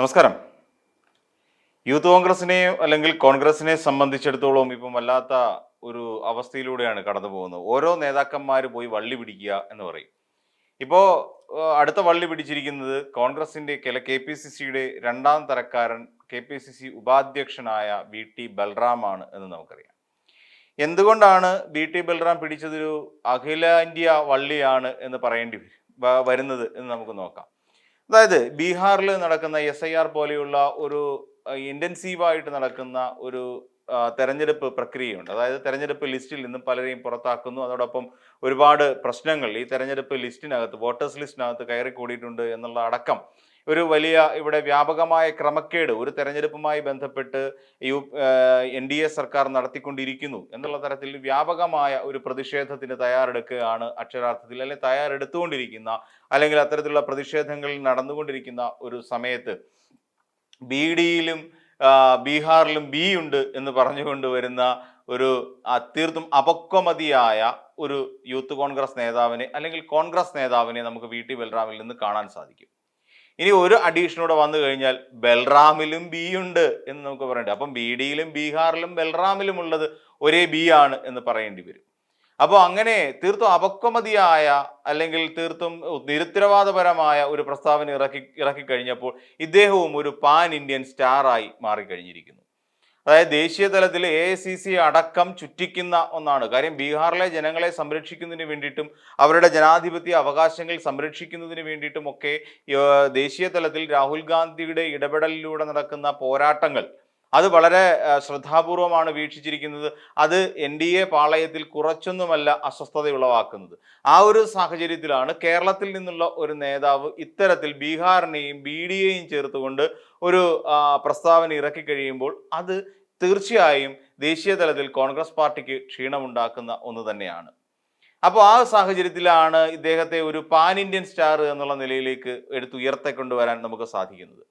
നമസ്കാരം. യൂത്ത് കോൺഗ്രസിനെയും അല്ലെങ്കിൽ കോൺഗ്രസിനെ സംബന്ധിച്ചിടത്തോളം ഇപ്പം വല്ലാത്ത ഒരു അവസ്ഥയിലൂടെയാണ് കടന്നു പോകുന്നത്. ഓരോ നേതാക്കന്മാർ പോയി വള്ളി പിടിക്കുക എന്ന് പറയും. ഇപ്പോൾ അടുത്ത വള്ളി പിടിച്ചിരിക്കുന്നത് കോൺഗ്രസിന്റെ കെ കെ പി സി സിയുടെ രണ്ടാം തരക്കാരൻ കെ പി സി സി ഉപാധ്യക്ഷനായ വി ടി ബൽറാമാണ് എന്ന് നമുക്കറിയാം. എന്തുകൊണ്ടാണ് ബി ടി ബൽറാം പിടിച്ചതൊരു അഖില ഇന്ത്യ വള്ളിയാണ് എന്ന് പറയേണ്ടി വരുന്നത് എന്ന് നമുക്ക് നോക്കാം. അതായത് ബീഹാറിൽ നടക്കുന്ന എസ് ഐ ആർ പോലെയുള്ള ഒരു ഇന്റൻസീവായിട്ട് നടക്കുന്ന ഒരു തെരഞ്ഞെടുപ്പ് പ്രക്രിയയുണ്ട്. അതായത് തെരഞ്ഞെടുപ്പ് ലിസ്റ്റിൽ നിന്നും പലരെയും പുറത്താക്കുന്നു. അതോടൊപ്പം ഒരുപാട് പ്രശ്നങ്ങൾ ഈ തെരഞ്ഞെടുപ്പ് ലിസ്റ്റിനകത്ത് വോട്ടേഴ്സ് ലിസ്റ്റിനകത്ത് കയറി കൂടിയിട്ടുണ്ട് എന്നുള്ള അടക്കം ഒരു വലിയ ഇവിടെ വ്യാപകമായ ക്രമക്കേട് ഒരു തെരഞ്ഞെടുപ്പുമായി ബന്ധപ്പെട്ട് യു എൻ ഡി എ സർക്കാർ നടത്തിക്കൊണ്ടിരിക്കുന്നു എന്നുള്ള തരത്തിൽ വ്യാപകമായ ഒരു പ്രതിഷേധത്തിന് തയ്യാറെടുക്കുകയാണ് അക്ഷരാർത്ഥത്തിൽ അല്ലെങ്കിൽ തയ്യാറെടുത്തുകൊണ്ടിരിക്കുന്ന അല്ലെങ്കിൽ അത്തരത്തിലുള്ള പ്രതിഷേധങ്ങൾ നടന്നുകൊണ്ടിരിക്കുന്ന ഒരു സമയത്ത്. ബി ഡിയിലും ബീഹാറിലും ബി ഉണ്ട് എന്ന് പറഞ്ഞുകൊണ്ട് വരുന്ന ഒരു തീർത്തും അപക്വമതിയായ ഒരു യൂത്ത് കോൺഗ്രസ് നേതാവിനെ അല്ലെങ്കിൽ കോൺഗ്രസ് നേതാവിനെ നമുക്ക് വി ടി ബൽറാമിൽ നിന്ന് കാണാൻ സാധിക്കും. ഇനി ഒരു അഡീഷനൂടെ വന്നു കഴിഞ്ഞാൽ ബൽറാമിലും ബി ഉണ്ട് എന്ന് നമുക്ക് പറയേണ്ടി അപ്പം ബി ഡിയിലും ബീഹാറിലും ബൽറാമിലും ഉള്ളത് ഒരേ ബി ആണ് എന്ന് പറയേണ്ടി വരും. അപ്പോൾ അങ്ങനെ തീർത്തും അപക്വമതിയായ അല്ലെങ്കിൽ തീർത്തും നിരുത്തരവാദപരമായ ഒരു പ്രസ്താവന ഇറക്കി ഇറക്കി കഴിഞ്ഞപ്പോൾ ഇദ്ദേഹവും ഒരു പാൻ ഇന്ത്യൻ സ്റ്റാറായി മാറിക്കഴിഞ്ഞിരിക്കുന്നു. അതായത് ദേശീയ തലത്തിൽ എ ഐ സി സി അടക്കം ചുറ്റിക്കുന്ന ഒന്നാണ്. കാര്യം ബീഹാറിലെ ജനങ്ങളെ സംരക്ഷിക്കുന്നതിന് വേണ്ടിയിട്ടും അവരുടെ ജനാധിപത്യ അവകാശങ്ങൾ സംരക്ഷിക്കുന്നതിന് വേണ്ടിയിട്ടും ഒക്കെ ദേശീയ തലത്തിൽ രാഹുൽ ഗാന്ധിയുടെ ഇടപെടലിലൂടെ നടക്കുന്ന പോരാട്ടങ്ങൾ അത് വളരെ ശ്രദ്ധാപൂർവമാണ് വീക്ഷിച്ചിരിക്കുന്നത്. അത് എൻ ഡി എ പാളയത്തിൽ കുറച്ചൊന്നുമല്ല അസ്വസ്ഥത ഉളവാക്കുന്നത് ആ ഒരു സാഹചര്യത്തിലാണ് കേരളത്തിൽ നിന്നുള്ള ഒരു നേതാവ് ഇത്തരത്തിൽ ബീഹാറിനെയും ബി ഡി എയും ചേർത്തുകൊണ്ട് ഒരു പ്രസ്താവന ഇറക്കി കഴിയുമ്പോൾ അത് തീർച്ചയായും ദേശീയ തലത്തിൽ കോൺഗ്രസ് പാർട്ടിക്ക് ക്ഷീണമുണ്ടാക്കുന്ന ഒന്ന് തന്നെയാണ്. അപ്പോൾ ആ സാഹചര്യത്തിലാണ് ഇദ്ദേഹത്തെ ഒരു പാൻ ഇന്ത്യൻ സ്റ്റാർ എന്നുള്ള നിലയിലേക്ക് എടുത്തുയർത്തിക്കൊണ്ടുവരാൻ നമുക്ക് സാധിക്കുന്നത്.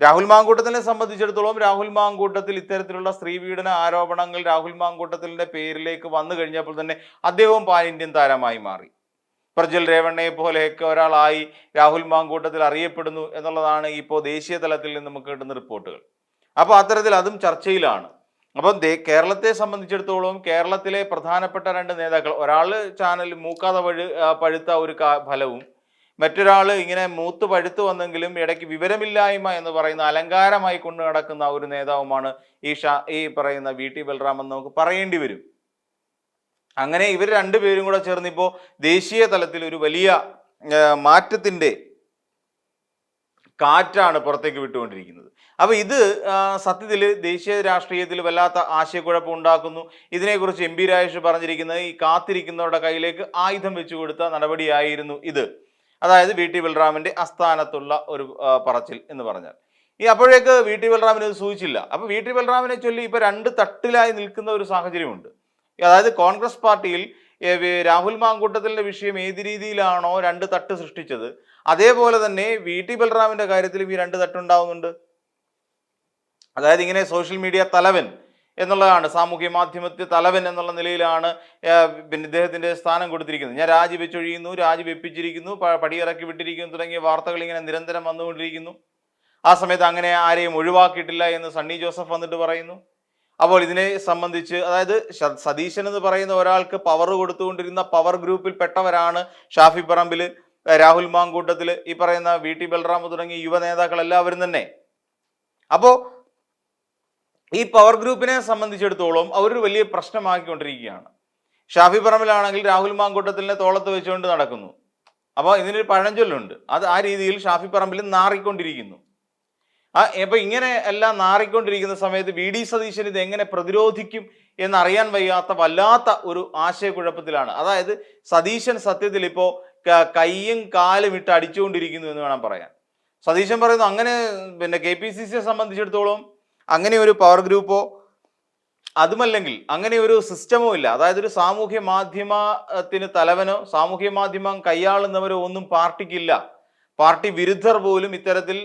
രാഹുൽ മാങ്കൂട്ടത്തിനെ സംബന്ധിച്ചിടത്തോളം രാഹുൽ മാങ്കൂട്ടത്തിൽ ഇത്തരത്തിലുള്ള സ്ത്രീപീഡന ആരോപണങ്ങൾ രാഹുൽ മാങ്കൂട്ടത്തിന്റെ പേരിലേക്ക് വന്നു കഴിഞ്ഞപ്പോൾ തന്നെ അദ്ദേഹവും പാൻ ഇന്ത്യൻ താരമായി മാറി. പ്രജ്വൽ രേവണ്ണയെ പോലെയൊക്കെ ഒരാളായി രാഹുൽ മാങ്കൂട്ടത്തിൽ അറിയപ്പെടുന്നു എന്നുള്ളതാണ് ഇപ്പോൾ ദേശീയ തലത്തിൽ നിന്ന് നമുക്ക് കിട്ടുന്ന റിപ്പോർട്ടുകൾ. അപ്പോൾ അത്തരത്തിൽ അതും ചർച്ചയിലാണ്. അപ്പം കേരളത്തെ സംബന്ധിച്ചിടത്തോളം കേരളത്തിലെ പ്രധാനപ്പെട്ട രണ്ട് നേതാക്കൾ ഒരാൾ ചാനൽ മൂക്കാതെ വഴു പഴുത്ത ഒരു ഫലവും മറ്റൊരാൾ ഇങ്ങനെ മൂത്ത് പഴുത്തു വന്നെങ്കിലും ഇടയ്ക്ക് വിവരമില്ലായ്മ എന്ന് പറയുന്ന അലങ്കാരമായി കൊണ്ടു നടക്കുന്ന ഒരു നേതാവുമാണ് ഈ ഷാ ഈ പറയുന്ന വി ടി ബൽറാം എന്ന് നമുക്ക് പറയേണ്ടി വരും. അങ്ങനെ ഇവർ രണ്ടുപേരും കൂടെ ചേർന്നിപ്പോൾ ദേശീയ തലത്തിൽ ഒരു വലിയ മാറ്റത്തിന്റെ കാറ്റാണ് പുറത്തേക്ക് വിട്ടുകൊണ്ടിരിക്കുന്നത്. അപ്പോൾ ഇത് സത്യത്തിൽ ദേശീയ രാഷ്ട്രീയത്തിൽ വല്ലാത്ത ആശയക്കുഴപ്പം ഉണ്ടാക്കുന്നു. ഇതിനെക്കുറിച്ച് എം പി രാജേഷ് പറഞ്ഞിരിക്കുന്നത് ഈ കാത്തിരിക്കുന്നവരുടെ കയ്യിലേക്ക് ആയുധം വെച്ചു കൊടുത്ത നടപടിയായിരുന്നു ഇത്. അതായത് വി ടി ബൽറാമിന്റെ അസ്ഥാനത്തുള്ള ഒരു പറച്ചിൽ എന്ന് പറഞ്ഞാൽ. ഈ അപ്പോഴേക്ക് വി ടി ബൽറാമിന് ഇത് സൂചിച്ചില്ല. അപ്പോൾ വി ടി ബൽറാമിനെ ചൊല്ലി ഇപ്പോൾ രണ്ട് തട്ടിലായി നിൽക്കുന്ന ഒരു സാഹചര്യമുണ്ട്. അതായത് കോൺഗ്രസ് പാർട്ടിയിൽ രാഹുൽ മാങ്കൂട്ടത്തിലെ വിഷയം ഏത് രീതിയിലാണോ രണ്ട് തട്ട് സൃഷ്ടിച്ചത് അതേപോലെ തന്നെ വി ടി ബൽറാമിന്റെ കാര്യത്തിലും ഈ രണ്ട് തട്ടുണ്ടാവുന്നുണ്ട്. അതായത് ഇങ്ങനെ സോഷ്യൽ മീഡിയ തലവൻ എന്നുള്ളതാണ് സാമൂഹ്യ മാധ്യമത്തിൽ തലവൻ എന്നുള്ള നിലയിലാണ് പിന്നെ ഇദ്ദേഹത്തിന്റെ സ്ഥാനം കൊടുത്തിരിക്കുന്നത്. ഞാൻ രാജിവെച്ചൊഴിയുന്നു രാജിവെപ്പിച്ചിരിക്കുന്നു വെപ്പിച്ചിരിക്കുന്നു പടിയിറക്കി വിട്ടിരിക്കുന്നു തുടങ്ങിയ വാർത്തകൾ ഇങ്ങനെ നിരന്തരം വന്നുകൊണ്ടിരിക്കുന്നു. ആ സമയത്ത് അങ്ങനെ ആരെയും ഒഴിവാക്കിയിട്ടില്ല എന്ന് സണ്ണി ജോസഫ് വന്നിട്ട് പറയുന്നു. അപ്പോൾ ഇതിനെ സംബന്ധിച്ച് അതായത് സതീശൻ എന്ന് പറയുന്ന ഒരാൾക്ക് പവർ കൊടുത്തുകൊണ്ടിരുന്ന പവർ ഗ്രൂപ്പിൽ പെട്ടവരാണ് ഷാഫി പറമ്പിൽ രാഹുൽ മാങ്കൂട്ടത്തിൽ ഈ പറയുന്ന വി ടി ബൽറാം തുടങ്ങിയ യുവ നേതാക്കൾ എല്ലാവരും തന്നെ. അപ്പോ ഈ പവർ ഗ്രൂപ്പിനെ സംബന്ധിച്ചിടത്തോളം അവരൊരു വലിയ പ്രശ്നമാക്കിക്കൊണ്ടിരിക്കുകയാണ്. ഷാഫി പറമ്പിലാണെങ്കിൽ രാഹുൽ മാങ്കൂട്ടത്തിനെ തോളത്ത് വെച്ചുകൊണ്ട് നടക്കുന്നു. അപ്പോൾ ഇതിനൊരു പഴഞ്ചൊല്ലുണ്ട്. അത് ആ രീതിയിൽ ഷാഫി പറമ്പിൽ നാറിക്കൊണ്ടിരിക്കുന്നു. ആ അപ്പം ഇങ്ങനെ എല്ലാം നാറിക്കൊണ്ടിരിക്കുന്ന സമയത്ത് വി ഡി സതീശൻ ഇത് എങ്ങനെ പ്രതിരോധിക്കും എന്നറിയാൻ വയ്യാത്ത വല്ലാത്ത ഒരു ആശയക്കുഴപ്പത്തിലാണ്. അതായത് സതീശൻ സത്യത്തിൽ ഇപ്പോ ക- കൈയും കാലും ഇട്ട് അടിച്ചുകൊണ്ടിരിക്കുന്നു എന്ന് വേണം പറയാൻ. സതീശൻ പറയുന്നു അങ്ങനെ പിന്നെ കെ പി സി സിയെ സംബന്ധിച്ചിടത്തോളം അങ്ങനെ ഒരു പവർ ഗ്രൂപ്പോ അതുമല്ലെങ്കിൽ അങ്ങനെ ഒരു സിസ്റ്റമോ ഇല്ല. അതായത് ഒരു സാമൂഹ്യ മാധ്യമത്തിന് തലവനോ സാമൂഹ്യ മാധ്യമം കൈയാളുന്നവരോ ഒന്നും പാർട്ടിക്കില്ല. പാർട്ടി വിരുദ്ധർ പോലും ഇത്തരത്തിൽ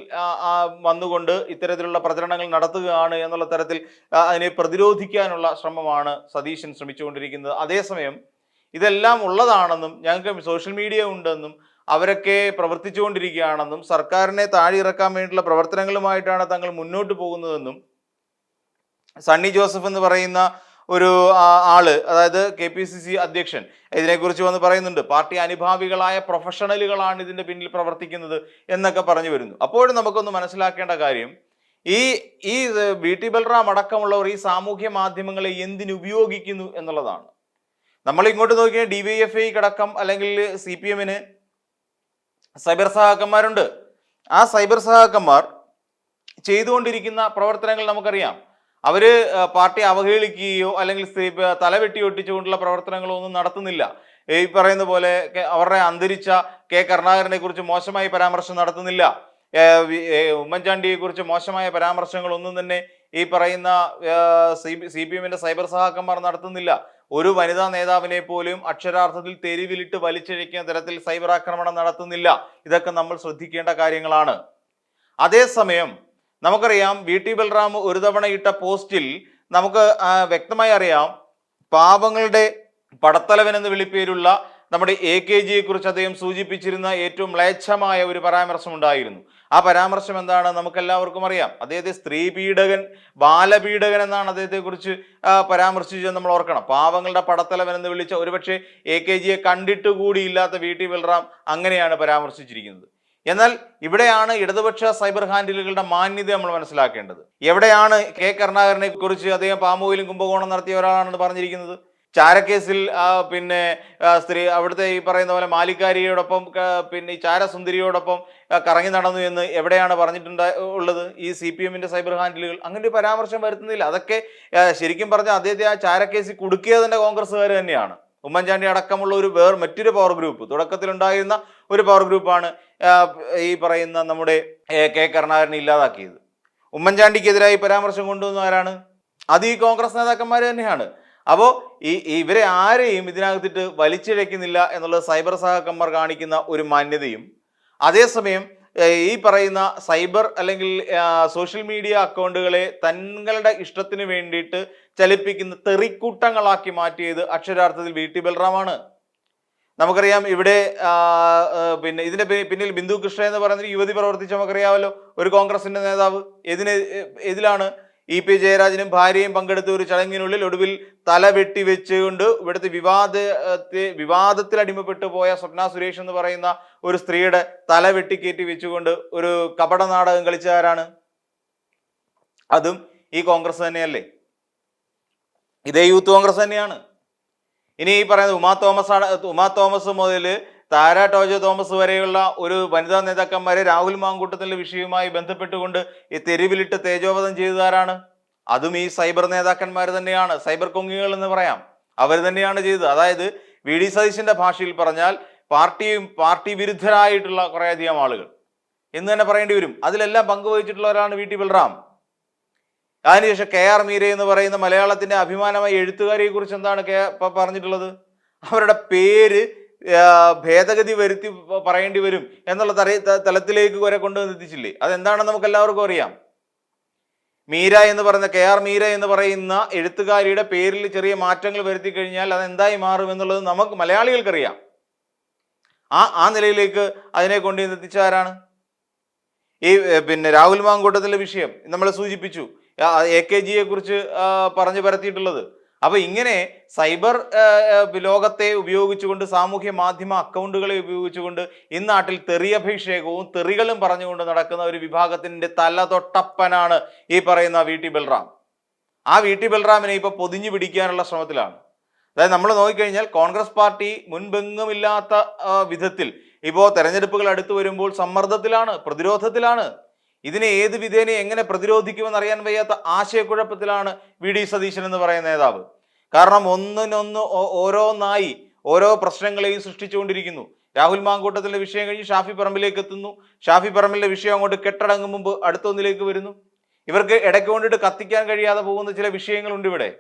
വന്നുകൊണ്ട് ഇത്തരത്തിലുള്ള പ്രചരണങ്ങൾ നടത്തുകയാണ് എന്നുള്ള തരത്തിൽ അതിനെ പ്രതിരോധിക്കാനുള്ള ശ്രമമാണ് സതീശൻ ശ്രമിച്ചുകൊണ്ടിരിക്കുന്നത്. അതേസമയം ഇതെല്ലാം ഉള്ളതാണെന്നും ഞങ്ങൾക്ക് സോഷ്യൽ മീഡിയ ഉണ്ടെന്നും അവരൊക്കെ പ്രവർത്തിച്ചുകൊണ്ടിരിക്കുകയാണെന്നും സർക്കാരിനെ താഴെ ഇറക്കാൻ വേണ്ടിയുള്ള പ്രവർത്തനങ്ങളുമായിട്ടാണ് തങ്ങൾ മുന്നോട്ട് പോകുന്നതെന്നും സണ്ണി ജോസഫ് എന്ന് പറയുന്ന ഒരു ആൾ അതായത് കെ പി സി സി അധ്യക്ഷൻ ഇതിനെക്കുറിച്ച് വന്ന് പറയുന്നുണ്ട് പാർട്ടി അനുഭാവികളായ പ്രൊഫഷണലുകളാണ് ഇതിന്റെ പിന്നിൽ പ്രവർത്തിക്കുന്നത് എന്നൊക്കെ പറഞ്ഞു വരുന്നു. അപ്പോഴും നമുക്കൊന്ന് മനസ്സിലാക്കേണ്ട കാര്യം ഈ ഈ ബി ടി ബൽറാം അടക്കമുള്ളവർ ഈ സാമൂഹ്യ മാധ്യമങ്ങളെ എന്തിനുപയോഗിക്കുന്നു എന്നുള്ളതാണ്. നമ്മൾ ഇങ്ങോട്ട് നോക്കിയാൽ ഡി വൈ എഫ് ഐക്കടക്കം അല്ലെങ്കിൽ സി പി എമ്മിന് സൈബർ സഹാക്കന്മാരുണ്ട് ആ സൈബർ സഹാക്കന്മാർ ചെയ്തുകൊണ്ടിരിക്കുന്ന പ്രവർത്തനങ്ങൾ നമുക്കറിയാം. അവർ പാർട്ടി അവഹേളിക്കുകയോ അല്ലെങ്കിൽ തലവെട്ടി ഒട്ടിച്ചുകൊണ്ടുള്ള പ്രവർത്തനങ്ങളോ ഒന്നും നടത്തുന്നില്ല. ഈ പറയുന്ന പോലെ അവരുടെ അന്തരിച്ച കെ. കരുണാകരനെ കുറിച്ച് മോശമായി പരാമർശം നടത്തുന്നില്ല. ഉമ്മൻചാണ്ടിയെ കുറിച്ച് മോശമായ പരാമർശങ്ങൾ ഒന്നും തന്നെ ഈ പറയുന്ന സി പി എമ്മിന്റെ സൈബർ സഹാക്കന്മാർ നടത്തുന്നില്ല. ഒരു വനിതാ നേതാവിനെ പോലും അക്ഷരാർത്ഥത്തിൽ തെരുവിലിട്ട് വലിച്ചഴിക്കുന്ന തരത്തിൽ സൈബർ ആക്രമണം നടത്തുന്നില്ല. ഇതൊക്കെ നമ്മൾ ശ്രദ്ധിക്കേണ്ട കാര്യങ്ങളാണ്. അതേസമയം നമുക്കറിയാം വി ടി ബൽറാം ഒരു തവണ ഇട്ട പോസ്റ്റിൽ നമുക്ക് വ്യക്തമായി അറിയാം പാപങ്ങളുടെ പടത്തലവൻ എന്ന് വിളിപ്പേരുള്ള നമ്മുടെ എ കെ ജിയെ കുറിച്ച് അദ്ദേഹം സൂചിപ്പിച്ചിരുന്ന ഏറ്റവും മ്ലേച്ഛമായ ഒരു പരാമർശം ഉണ്ടായിരുന്നു ആ പരാമർശം എന്താണ് നമുക്കെല്ലാവർക്കും അറിയാം. അദ്ദേഹത്തെ സ്ത്രീ പീഡകൻ ബാലപീഡകൻ എന്നാണ് അദ്ദേഹത്തെ കുറിച്ച് പരാമർശിച്ചത് നമ്മൾ ഓർക്കണം. പാവങ്ങളുടെ പടത്തലവൻ എന്ന് വിളിച്ച ഒരുപക്ഷെ എ കെ ജിയെ കണ്ടിട്ട് കൂടിയില്ലാത്ത ടി ബൽറാം അങ്ങനെയാണ് പരാമർശിച്ചിരിക്കുന്നത്. എന്നാൽ ഇവിടെയാണ് ഇടതുപക്ഷ സൈബർ ഹാൻഡിലുകളുടെ മാന്യത നമ്മൾ മനസ്സിലാക്കേണ്ടത്. എവിടെയാണ് കെ കരുണാകരനെ കുറിച്ച് അദ്ദേഹം പാമോയിലും കുംഭകോണം നടത്തിയ ഒരാളാണെന്ന് പറഞ്ഞിരിക്കുന്നത്? ചാരക്കേസിൽ പിന്നെ സ്ത്രീ അവിടുത്തെ ഈ പറയുന്ന പോലെ മാലിക്കാരിയോടൊപ്പം പിന്നെ ഈ ചാരസുന്ദരിയോടൊപ്പം കറങ്ങി നടന്നു എന്ന് എവിടെയാണ് പറഞ്ഞിട്ടുണ്ട് ഉള്ളത്? ഈ സി പി എമ്മിന്റെ സൈബർ ഹാൻഡിലുകൾ അങ്ങനെ ഒരു പരാമർശം വരുത്തുന്നില്ല. അതൊക്കെ ശരിക്കും പറഞ്ഞാൽ അദ്ദേഹത്തെ ആ ചാരക്കേസിൽ കുടുക്കിയത് തന്നെ കോൺഗ്രസ്സുകാർ തന്നെയാണ്. ഉമ്മൻചാണ്ടി അടക്കമുള്ള ഒരു വേർ മറ്റൊരു പവർ ഗ്രൂപ്പ് തുടക്കത്തിലുണ്ടായിരുന്ന ഒരു പവർ ഗ്രൂപ്പാണ് ഈ പറയുന്ന നമ്മുടെ കെ കരുണാകരനെ ഇല്ലാതാക്കിയത്. ഉമ്മൻചാണ്ടിക്കെതിരായി പരാമർശം കൊണ്ടുവന്ന ആരാണ് അത് ഈ കോൺഗ്രസ് നേതാക്കന്മാർ തന്നെയാണ്. അപ്പോൾ ഈ ഇവരെ ആരെയും ഇതിനകത്തിട്ട് വലിച്ചിഴയ്ക്കുന്നില്ല എന്നുള്ളത് സൈബർ സഹാക്കന്മാർ കാണിക്കുന്ന ഒരു മാന്യതയും അതേസമയം ഈ പറയുന്ന സൈബർ അല്ലെങ്കിൽ സോഷ്യൽ മീഡിയ അക്കൗണ്ടുകളെ തങ്ങളുടെ ഇഷ്ടത്തിന് വേണ്ടിയിട്ട് ചലിപ്പിക്കുന്ന തെറിക്കൂട്ടങ്ങളാക്കി മാറ്റിയത് അക്ഷരാർത്ഥത്തിൽ വി ടി ബൽറാമാണ് നമുക്കറിയാം ഇവിടെ പിന്നെ ഇതിന്റെ പിന്നിൽ ബിന്ദു കൃഷ്ണ എന്ന് പറയുന്ന യുവതി പ്രവർത്തിച്ച നമുക്കറിയാമല്ലോ ഒരു കോൺഗ്രസിന്റെ നേതാവ്. ഇതിന് ഇതിലാണ് ഇ പി ജയരാജനും ഭാര്യയും പങ്കെടുത്ത ഒരു ചടങ്ങിനുള്ളിൽ ഒടുവിൽ തല വെട്ടി വെച്ചുകൊണ്ട് ഇവിടുത്തെ വിവാദത്തെ വിവാദത്തിൽ അടിമപ്പെട്ടു പോയ സ്വപ്ന സുരേഷ് എന്ന് പറയുന്ന ഒരു സ്ത്രീയുടെ തല വെട്ടിക്കയറ്റി വെച്ചുകൊണ്ട് ഒരു കപട നാടകം കളിച്ചവരാണ്. അതും ഈ കോൺഗ്രസ് തന്നെയല്ലേ? ഇതേ യൂത്ത് കോൺഗ്രസ് തന്നെയാണ്. ഇനി ഈ പറയുന്നത് ഉമാ തോമസ് ഉമാ തോമസ് മുതൽ താര ടോജോ തോമസ് വരെയുള്ള ഒരു വനിതാ നേതാക്കന്മാരെ രാഹുൽ മാങ്കൂട്ടത്തിന്റെ വിഷയവുമായി ബന്ധപ്പെട്ടുകൊണ്ട് ഈ തെരുവിലിട്ട് തേജോവധം ചെയ്തതാരാണ്? അതും ഈ സൈബർ നേതാക്കന്മാർ തന്നെയാണ്. സൈബർ കൊങ്ങികൾ എന്ന് പറയാം. അവർ തന്നെയാണ് ചെയ്തത്. അതായത് വി ഡി സതീശന്റെ ഭാഷയിൽ പറഞ്ഞാൽ പാർട്ടിയും പാർട്ടി വിരുദ്ധരായിട്ടുള്ള കുറേയധികം ആളുകൾ. എന്ന് തന്നെ പറയേണ്ടി വരും. അതിലെല്ലാം പങ്കുവഹിച്ചിട്ടുള്ളവരാണ് വി ടി ബൽറാം. അതിനുശേഷം കെ ആർ മീര എന്ന് പറയുന്ന മലയാളത്തിന്റെ അഭിമാനമായ എഴുത്തുകാരെ കുറിച്ച് എന്താണ് കെ പറഞ്ഞിട്ടുള്ളത്? അവരുടെ പേര് ഭേദഗതി വരുത്തി പറയേണ്ടി വരും എന്നുള്ള തറ തലത്തിലേക്ക് വരെ കൊണ്ടുവന്ന് എത്തിച്ചില്ലേ? അതെന്താണെന്ന് നമുക്ക് എല്ലാവർക്കും അറിയാം. മീര എന്ന് പറയുന്ന കെ ആർ മീര എന്ന് പറയുന്ന എഴുത്തുകാരിയുടെ പേരിൽ ചെറിയ മാറ്റങ്ങൾ വരുത്തി കഴിഞ്ഞാൽ അത് എന്തായി മാറും എന്നുള്ളത് നമുക്ക് മലയാളികൾക്കറിയാം. ആ ആ നിലയിലേക്ക് അതിനെ കൊണ്ടുവന്ന് എത്തിച്ചാരാണ് ഈ പിന്നെ രാഹുൽ മാങ്കൂട്ടത്തിലെ വിഷയം നമ്മൾ സൂചിപ്പിച്ചു. എ കെ ജിയെ കുറിച്ച് പറഞ്ഞു പരത്തിയിട്ടുള്ളത്. അപ്പൊ ഇങ്ങനെ സൈബർ ലോകത്തെ ഉപയോഗിച്ചുകൊണ്ട് സാമൂഹ്യ മാധ്യമ അക്കൗണ്ടുകളെ ഉപയോഗിച്ചുകൊണ്ട് ഈ ഇന്നാട്ടിൽ തെറിയഭിഷേകവും തെറികളും പറഞ്ഞുകൊണ്ട് നടക്കുന്ന ഒരു വിഭാഗത്തിന്റെ തല തൊട്ടപ്പനാണ് ഈ പറയുന്ന വി ടി ബൽറാം. ആ വി ടി ബൽറാമിനെ ഇപ്പൊ പൊതിഞ്ഞു പിടിക്കാനുള്ള ശ്രമത്തിലാണ്. അതായത് നമ്മൾ നോക്കിക്കഴിഞ്ഞാൽ കോൺഗ്രസ് പാർട്ടി മുൻപെങ്ങുമില്ലാത്ത വിധത്തിൽ ഇപ്പോൾ തെരഞ്ഞെടുപ്പുകൾ അടുത്തു വരുമ്പോൾ സമ്മർദ്ദത്തിലാണ് പ്രതിരോധത്തിലാണ്. ഇതിനെ ഏത് വിധേനെ എങ്ങനെ പ്രതിരോധിക്കുമെന്ന് അറിയാൻ വയ്യാത്ത ആശയക്കുഴപ്പത്തിലാണ് വി ഡി സതീശൻ എന്ന് പറയുന്ന നേതാവ്. കാരണം ഒന്നിനൊന്ന് ഓരോന്നായി ഓരോ പ്രശ്നങ്ങളെയും സൃഷ്ടിച്ചുകൊണ്ടിരിക്കുന്നു. രാഹുൽ മാങ്കൂട്ടത്തിന്റെ വിഷയം കഴിഞ്ഞ് ഷാഫി പറമ്പിലേക്ക് എത്തുന്നു. ഷാഫി പറമ്പിലെ വിഷയം അങ്ങോട്ട് കെട്ടടങ്ങും മുമ്പ് അടുത്തൊന്നിലേക്ക് വരുന്നു. ഇവർക്ക് ഇടയ്ക്ക് കൊണ്ടിട്ട് കത്തിക്കാൻ കഴിയാതെ പോകുന്ന ചില വിഷയങ്ങളുണ്ട് ഇവിടെ.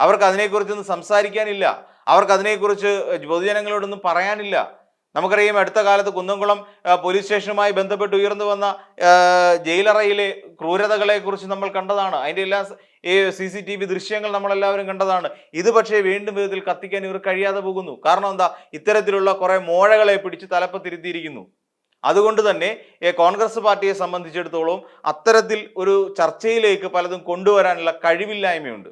അവർക്ക് അതിനെക്കുറിച്ചൊന്നും സംസാരിക്കാനില്ല. അവർക്ക് അതിനെക്കുറിച്ച് പൊതുജനങ്ങളോടൊന്നും പറയാനില്ല. നമുക്കറിയാം അടുത്ത കാലത്ത് കുന്നംകുളം പോലീസ് സ്റ്റേഷനുമായി ബന്ധപ്പെട്ട് ഉയർന്നു വന്ന ജയിലറയിലെ ക്രൂരതകളെ കുറിച്ച് നമ്മൾ കണ്ടതാണ്. അതിന്റെ എല്ലാ ഈ സി സി ടി വി ദൃശ്യങ്ങൾ നമ്മളെല്ലാവരും കണ്ടതാണ്. ഇത് പക്ഷേ വീണ്ടും വിധത്തിൽ കത്തിക്കാൻ ഇവർ കഴിയാതെ പോകുന്നു. കാരണം എന്താ? ഇത്തരത്തിലുള്ള കുറെ മോഴകളെ പിടിച്ച് തലപ്പത്തിരുത്തിയിരിക്കുന്നു. അതുകൊണ്ട് തന്നെ കോൺഗ്രസ് പാർട്ടിയെ സംബന്ധിച്ചിടത്തോളം അത്തരത്തിൽ ഒരു ചർച്ചയിലേക്ക് പലതും കൊണ്ടുവരാനുള്ള കഴിവില്ലായ്മയുണ്ട്.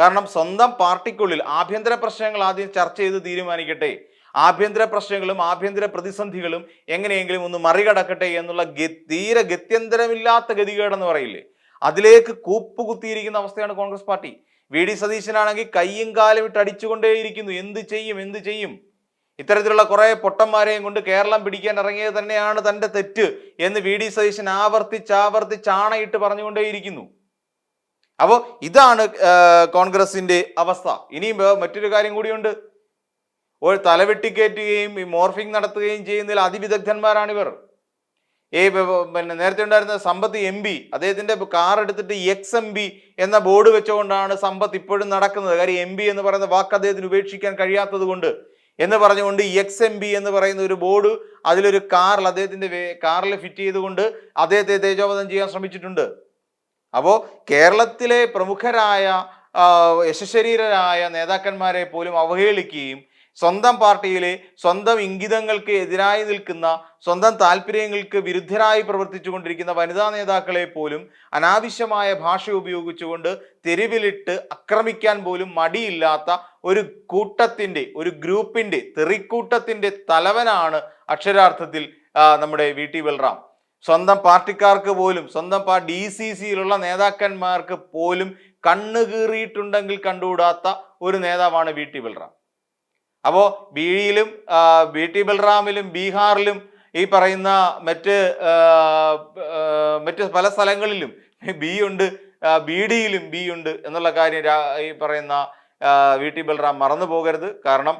കാരണം സ്വന്തം പാർട്ടിക്കുള്ളിൽ ആഭ്യന്തര പ്രശ്നങ്ങൾ ആദ്യം ചർച്ച ചെയ്ത് തീരുമാനിക്കട്ടെ. ആഭ്യന്തര പ്രശ്നങ്ങളും ആഭ്യന്തര പ്രതിസന്ധികളും എങ്ങനെയെങ്കിലും ഒന്ന് മറികടക്കട്ടെ എന്നുള്ള തീരെ ഗത്യന്തരമില്ലാത്ത ഗതികേടെന്ന് പറയില്ലേ? അതിലേക്ക് കൂപ്പുകുത്തിയിരിക്കുന്ന അവസ്ഥയാണ് കോൺഗ്രസ് പാർട്ടി. വി. ഡി. സതീശനാണെങ്കിൽ കയ്യും കാലും ഇട്ട് അടിച്ചുകൊണ്ടേയിരിക്കുന്നു. എന്ത് ചെയ്യും എന്ത് ചെയ്യും? ഇത്തരത്തിലുള്ള കുറെ പൊട്ടന്മാരെയും കൊണ്ട് കേരളം പിടിക്കാൻ ഇറങ്ങിയത് തന്നെയാണ് തന്റെ തെറ്റ് എന്ന് വി. ഡി. സതീശൻ ആവർത്തിച്ച് ആണയിട്ട് പറഞ്ഞുകൊണ്ടേയിരിക്കുന്നു. അപ്പോൾ ഇതാണ് കോൺഗ്രസിന്റെ അവസ്ഥ. ഇനിയും മറ്റൊരു കാര്യം കൂടിയുണ്ട്. ഒരു തലവെട്ടിക്കയറ്റുകയും ഈ മോർഫിംഗ് നടത്തുകയും ചെയ്യുന്നതിൽ അതിവിദഗ്ധന്മാരാണ് ഇവർ. ഈ പിന്നെ നേരത്തെ ഉണ്ടായിരുന്ന സമ്പത്ത് എം പി അദ്ദേഹത്തിന്റെ കാർ എടുത്തിട്ട് എക്സ് എം പി എന്ന ബോർഡ് വെച്ചുകൊണ്ടാണ് സമ്പത്ത് ഇപ്പോഴും നടക്കുന്നത്. കാര്യം എം പി എന്ന് പറയുന്ന വാക്ക് അദ്ദേഹത്തിന് ഉപേക്ഷിക്കാൻ കഴിയാത്തത് കൊണ്ട് എന്ന് പറഞ്ഞുകൊണ്ട് എക്സ് എം ബി എന്ന് പറയുന്ന ഒരു ബോർഡ് അതിലൊരു കാറിൽ അദ്ദേഹത്തിന്റെ കാറിൽ ഫിറ്റ് ചെയ്തുകൊണ്ട് അദ്ദേഹത്തെ തേജോവധം ചെയ്യാൻ ശ്രമിച്ചിട്ടുണ്ട്. അപ്പോൾ കേരളത്തിലെ പ്രമുഖരായ യശശരീരരായ നേതാക്കന്മാരെ പോലും അവഹേളിക്കുകയും സ്വന്തം പാർട്ടിയിലെ സ്വന്തം ഇംഗിതങ്ങൾക്ക് എതിരായി നിൽക്കുന്ന സ്വന്തം താല്പര്യങ്ങൾക്ക് വിരുദ്ധരായി പ്രവർത്തിച്ചുകൊണ്ടിരിക്കുന്ന വനിതാ നേതാക്കളെ പോലും അനാവശ്യമായ ഭാഷ ഉപയോഗിച്ചുകൊണ്ട് തെരുവിലിട്ട് ആക്രമിക്കാൻ പോലും മടിയില്ലാത്ത ഒരു കൂട്ടത്തിന്റെ ഒരു ഗ്രൂപ്പിന്റെ തെറിക്കൂട്ടത്തിന്റെ തലവനാണ് അക്ഷരാർത്ഥത്തിൽ നമ്മുടെ വി ടി ബൽറാം. സ്വന്തം പാർട്ടിക്കാർക്ക് പോലും സ്വന്തം പാ ഡി സി സിയിലുള്ള നേതാക്കന്മാർക്ക് പോലും കണ്ണുകീറിയിട്ടുണ്ടെങ്കിൽ കണ്ടുകൂടാത്ത ഒരു നേതാവാണ് വി ടി ബൽറാം. അപ്പോൾ ബിയിലും ബി ടി ബൽറാമിലും ബീഹാറിലും ഈ പറയുന്ന മറ്റ് മറ്റ് പല സ്ഥലങ്ങളിലും ബി ഉണ്ട് ബി ഡിയിലും ബി ഉണ്ട് എന്നുള്ള കാര്യം ഈ പറയുന്ന വി ടി ബൽറാം മറന്നു പോകരുത്. കാരണം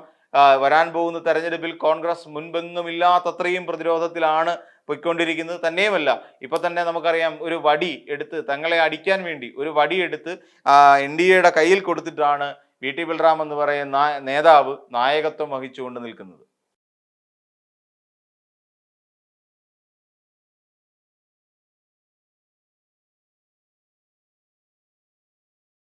വരാൻ പോകുന്ന തെരഞ്ഞെടുപ്പിൽ കോൺഗ്രസ് മുൻപെങ്ങുമില്ലാത്തത്രയും പ്രതിരോധത്തിലാണ് പൊയ്ക്കൊണ്ടിരിക്കുന്നത്. തന്നെയുമല്ല ഇപ്പൊ തന്നെ നമുക്കറിയാം ഒരു വടി എടുത്ത് തങ്ങളെ അടിക്കാൻ വേണ്ടി ഒരു വടി എടുത്ത് എൻ ഡി എയുടെ കയ്യിൽ കൊടുത്തിട്ടാണ് വി ടി ബൽറാം എന്ന് പറയുന്ന നേതാവ് നായകത്വം വഹിച്ചുകൊണ്ട് നിൽക്കുന്നത്.